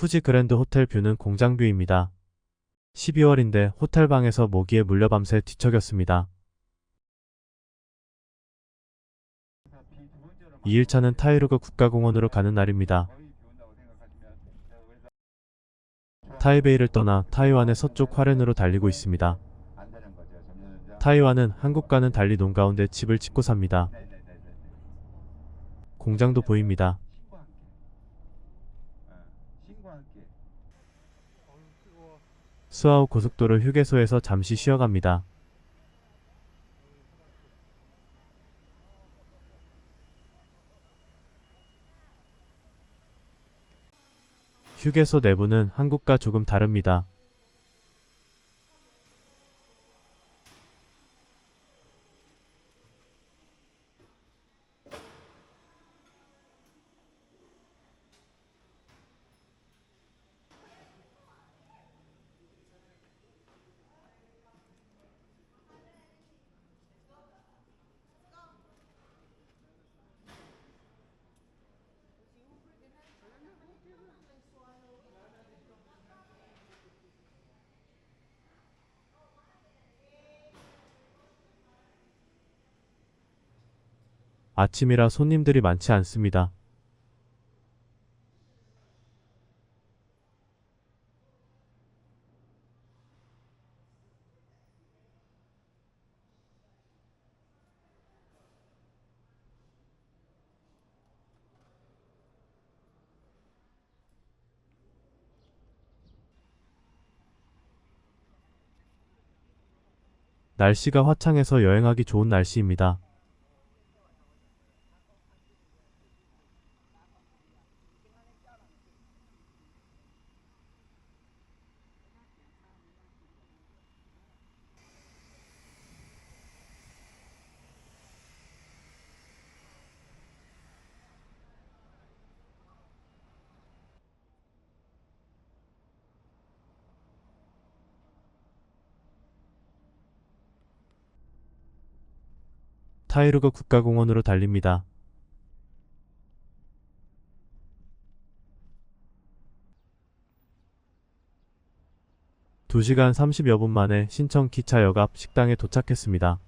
푸지 그랜드 호텔 뷰는 공장 뷰입니다. 12월인데 호텔 방에서 모기에 물려 밤새 뒤척였습니다. 2일차는 타이루그 국가공원으로 가는 날입니다. 타이베이를 떠나 타이완의 서쪽 화롄으로 달리고 있습니다. 타이완은 한국과는 달리 논 가운데 집을 짓고 삽니다. 공장도 보입니다. 수아우 고속도로 휴게소에서 잠시 쉬어갑니다. 휴게소 내부는 한국과 조금 다릅니다. 아침이라 손님들이 많지 않습니다. 날씨가 화창해서 여행하기 좋은 날씨입니다. 타이루그 국가공원으로 달립니다. 두시간 30여 분 만에 신청 기차역 앞 식당에 도착했습니다.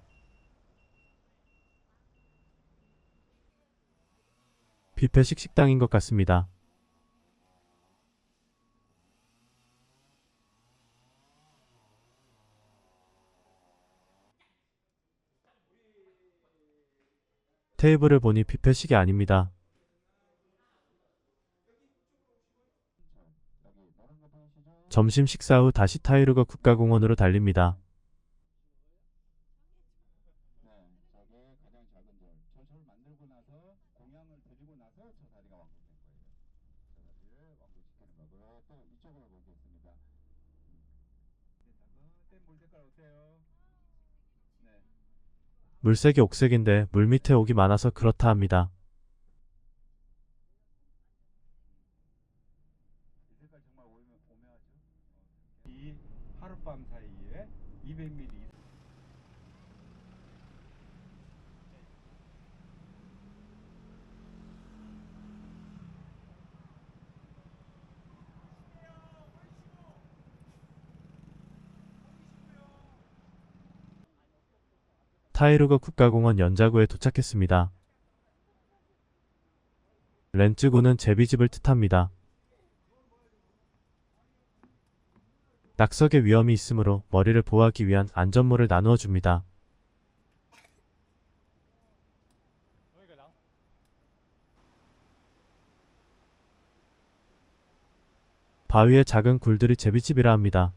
뷔페식 식당인 것 같습니다. 테이블을 보니 뷔페식이 아닙니다. 점심 식사 후 다시 타이루거 국가공원으로 달립니다. 물색이 옥색인데 물 밑에 옥이 많아서 그렇다 합니다. 이 하룻밤 사이에 200ml 이상 타이루거 국가공원 연자구에 도착했습니다. 렌츠구는 제비집을 뜻합니다. 낙석의 위험이 있으므로 머리를 보호하기 위한 안전모를 나누어 줍니다. 바위에 작은 굴들이 제비집이라 합니다.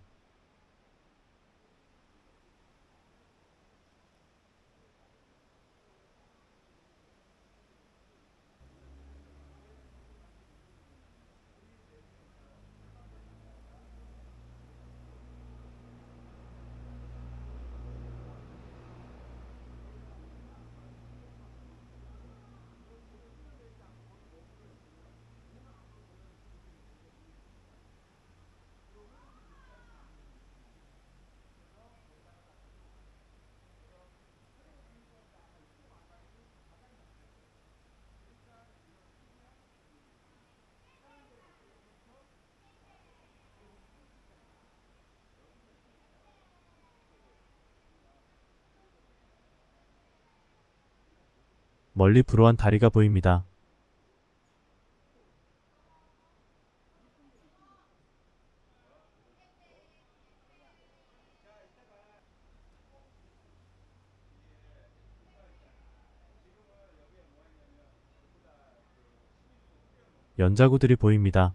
멀리 불어한 다리가 보입니다. 연자구들이 보입니다.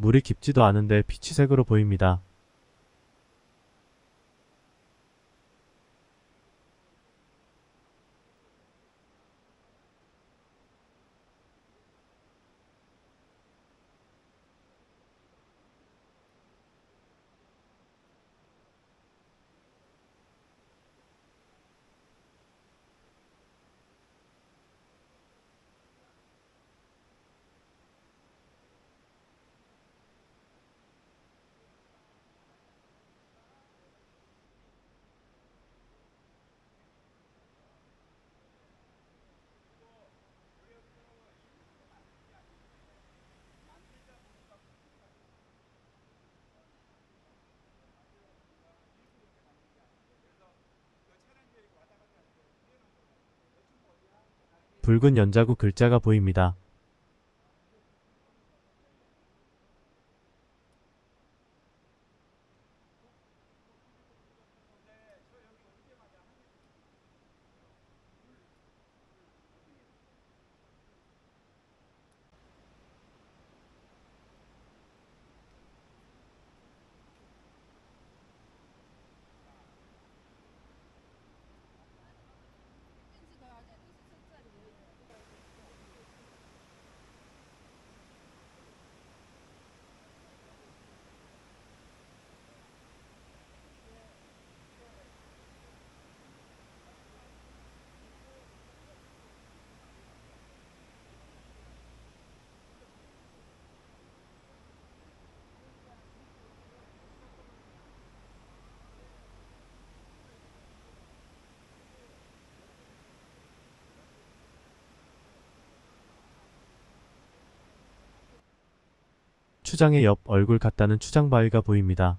물이 깊지도 않은데 피치색으로 보입니다. 붉은 연자구 글자가 보입니다. 추장의 옆 얼굴 같다는 추장 바위가 보입니다.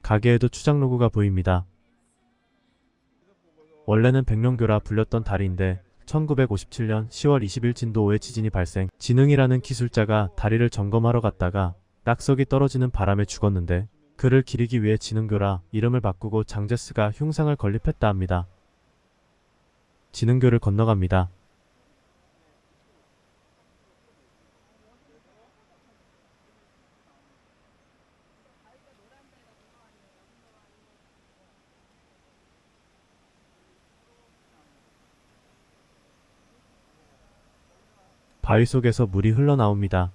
가게에도 추장 로고가 보입니다. 원래는 백령교라 불렸던 다리인데 1957년 10월 20일 진도 5의 지진이 발생. 진흥이라는 기술자가 다리를 점검하러 갔다가 낙석이 떨어지는 바람에 죽었는데 그를 기리기 위해 진흥교라 이름을 바꾸고 장제스가 흉상을 건립했다 합니다. 진흥교를 건너갑니다. 바위 속에서 물이 흘러나옵니다.